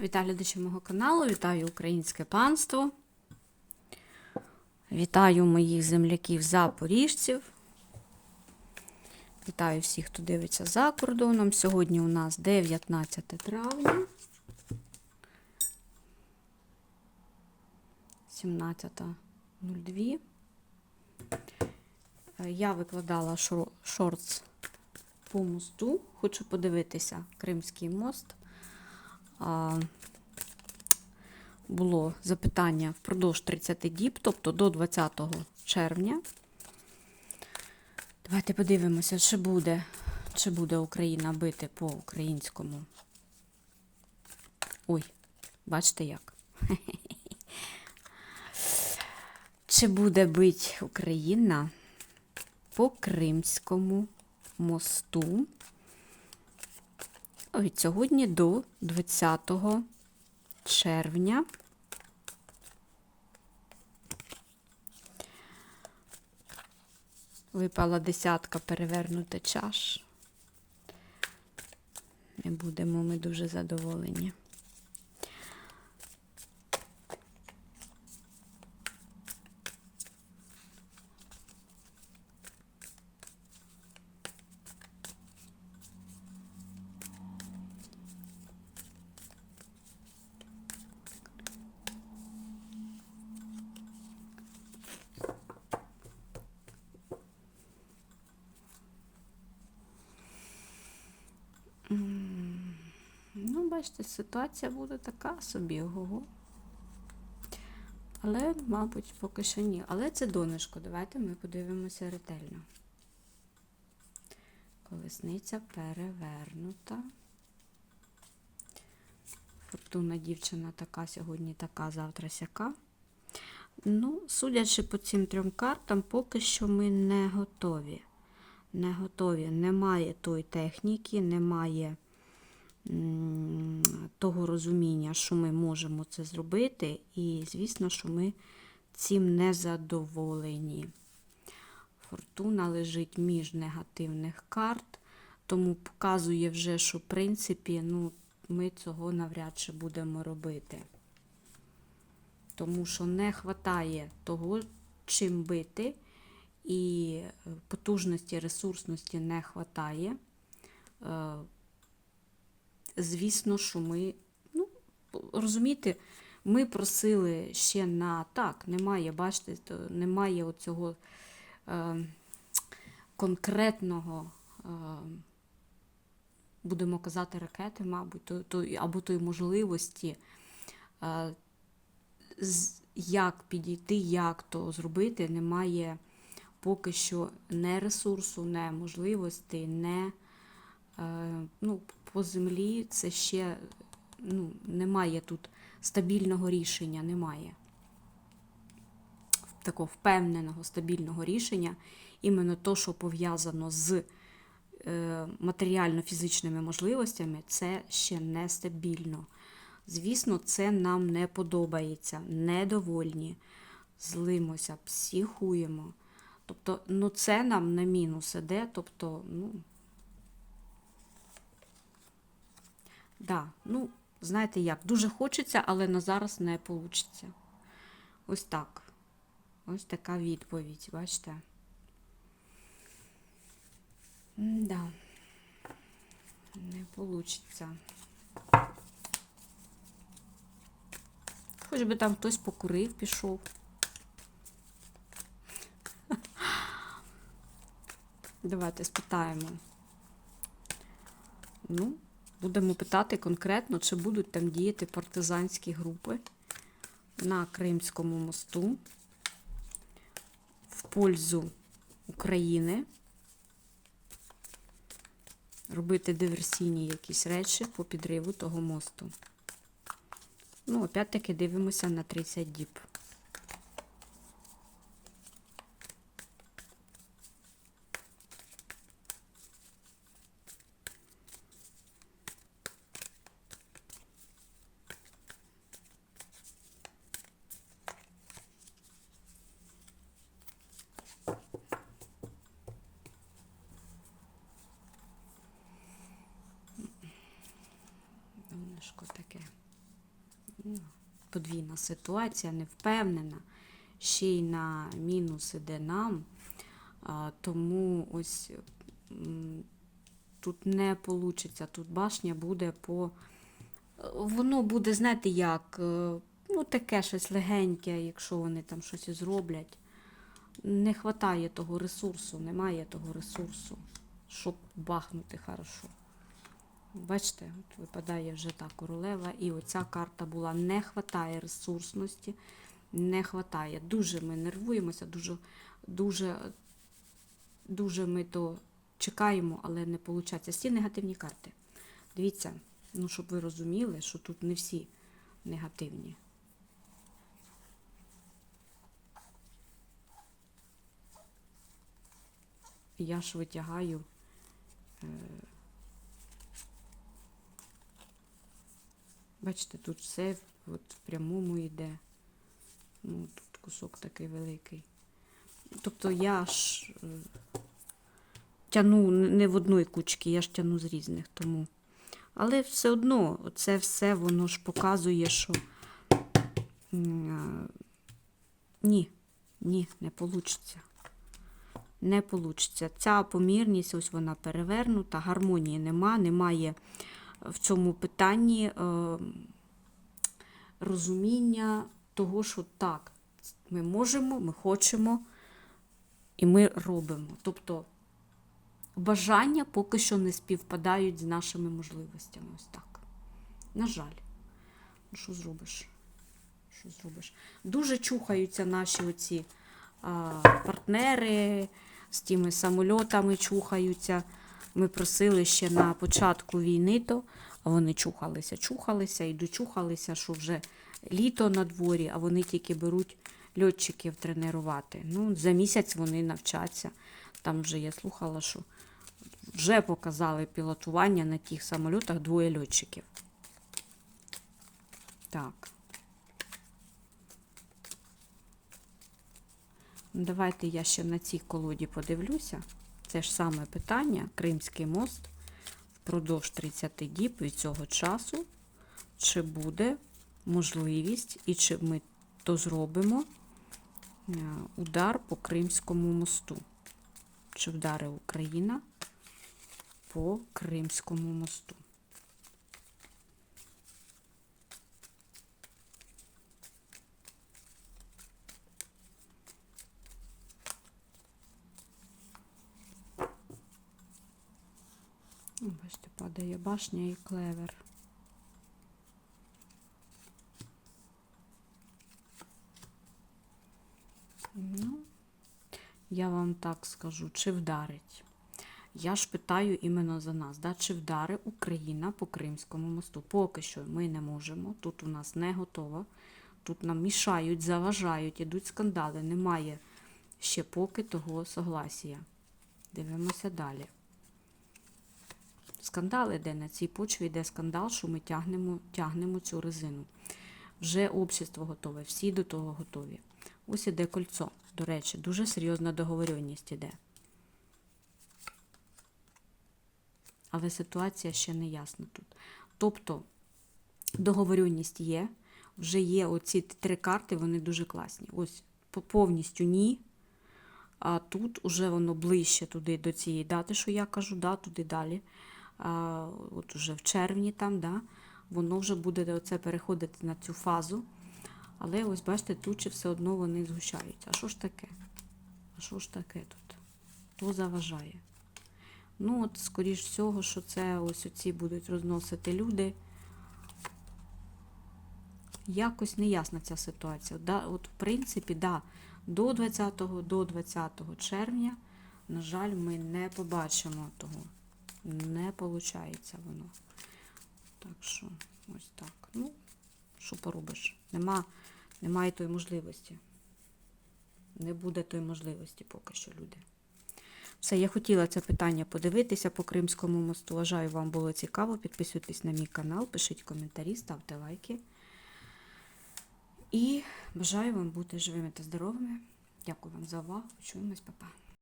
Вітаю глядачі мого каналу, вітаю українське панство. Вітаю моїх земляків запоріжців. Вітаю всіх, хто дивиться за кордоном. Сьогодні у нас 19 травня. 17.02. Е, Я викладала шор- шортс по мосту. Хочу подивитися Кримський мост. Було запитання впродовж 30 діб, тобто до 20 червня. Давайте подивимося, чи буде, чи буде Україна бити по українському. Ой, бачите як? Чи буде бить Україна по Кримському мосту від сьогодні до 20 червня? Випала десятка перевернути чаш. Не будемо ми дуже задоволені. Ну, бачите, ситуація буде така собі, ого. Але, мабуть, поки що ні. Але це донышко. Давайте ми подивимося ретельно. Колесниця перевернута. Фортуна дівчина така, сьогодні така, завтра сяка. Ну, судячи по цим трьом картам, поки що ми не готові. Не готові. Немає тої техніки, немає того розуміння, що ми можемо це зробити, і, звісно, що ми цим не задоволені. Фортуна лежить між негативних карт, тому показує вже, що в принципі ну, ми цього навряд чи будемо робити. Тому що не вистачає того, чим бити, і е, потужності, ресурсності не вистачає. Звісно, що ми, ну, розумієте, ми просили ще на так, немає, бачите, немає оцього е, конкретного, е, будемо казати, ракети, мабуть, то, то, або тої можливості, е, з- як підійти, як то зробити, немає поки що не ресурсу, не можливості, не е, ну, по землі це ще ну, немає тут стабільного рішення, немає такого впевненого, стабільного рішення. Іменно то, що пов'язано з е, матеріально-фізичними можливостями, це ще не стабільно. Звісно, це нам не подобається, недовольні, злимося, психуємо. Тобто, ну це нам на мінус іде, тобто, ну. Да, ну, знаєте як, дуже хочеться, але на зараз не вийде. Ось так. Ось така відповідь, бачите? Да. Не вийде. Хоч би там хтось покурив, пішов. Давайте спитаємо. Ну, будемо питати конкретно, чи будуть там діяти партизанські групи на Кримському мосту в пользу України. Робити диверсійні якісь речі по підриву того мосту. Ну, опять-таки дивимося на 30 діб. Донышко таке. ну, подвійна ситуація, не впевнена. Ще й на мінус іде нам. Тому ось тут не вийде. Тут башня буде по. Воно буде, знаєте, як, е, ну, таке щось легеньке, якщо вони там щось зроблять. Не вистачає того ресурсу, немає того ресурсу, щоб бахнути хорошо. Бачите, от випадає вже та королева, і оця карта була. Не вистачає ресурсності, не вистачає. Дуже ми нервуємося, дуже, дуже, дуже ми то чекаємо, але не виходить. Всі негативні карти. Дивіться, ну, щоб ви розуміли, що тут не всі негативні. Я ж витягаю. Бачите, тут все от в прямому йде. Ну, тут кусок такий великий. Тобто я ж е, тяну не в одної кучки, я ж тяну з різних. тому. Але все одно це все воно ж показує, що е, ні, ні, не вийде. Не вийде. Ця помірність, ось вона перевернута, гармонії нема, немає в цьому питанні е, розуміння того, що так, ми можемо, ми хочемо і ми робимо. Тобто бажання поки що не співпадають з нашими можливостями. Ось так. На жаль. Ну, що зробиш? Що зробиш? Дуже чухаються наші оці а, партнери з тими самольотами чухаються. Ми просили ще на початку війни, то вони чухалися, чухалися і дочухалися, що вже літо на дворі, а вони тільки беруть льотчиків тренувати. Ну, за місяць вони навчаться. Там вже я слухала, що вже показали пілотування на тих самольотах двоє льотчиків. Так. Давайте я ще на цій колоді подивлюся. Це ж саме питання. Кримський мост впродовж 30 діб від цього часу. Чи буде можливість і чи ми то зробимо е, удар по Кримському мосту? Чи вдари Україна по Кримському мосту? Бачите, падає башня і клевер. Ну, я вам так скажу, чи вдарить. Я ж питаю іменно за нас, да? чи вдари Україна по Кримському мосту. Поки що ми не можемо, тут у нас не готово. Тут нам мішають, заважають, ідуть скандали. Немає ще поки того согласія. Дивимося далі. Скандал іде на цій почві, йде скандал, що ми тягнемо, тягнемо цю резину. Вже общество готове, всі до того готові. Ось іде кольцо. До речі, дуже серйозна договоренність іде. Але ситуація ще не ясна тут. Тобто договоренність є, вже є оці три карти, вони дуже класні. Ось повністю ні. А тут уже воно ближче туди до цієї дати, що я кажу, да, туди далі. От уже в червні там, да, воно вже буде оце переходити на цю фазу. Але ось бачите, тут все одно вони згущаються. А що ж таке? А що ж таке тут? Хто заважає? Ну, от, скоріш всього, що це ось оці будуть розносити люди. Якось неясна ця ситуація. Да, от, в принципі, да, до 20, до 20 червня, на жаль, ми не побачимо того. Не виходить воно. Так що, ось так. Ну, що поробиш? Нема, немає тої можливості. Не буде тої можливості поки що люди. Все, я хотіла це питання подивитися по Кримському мосту. Вважаю, вам було цікаво. Підписуйтесь на мій канал, пишіть коментарі, ставте лайки. І бажаю вам бути живими та здоровими. Дякую вам за увагу. Чуємось, па-па.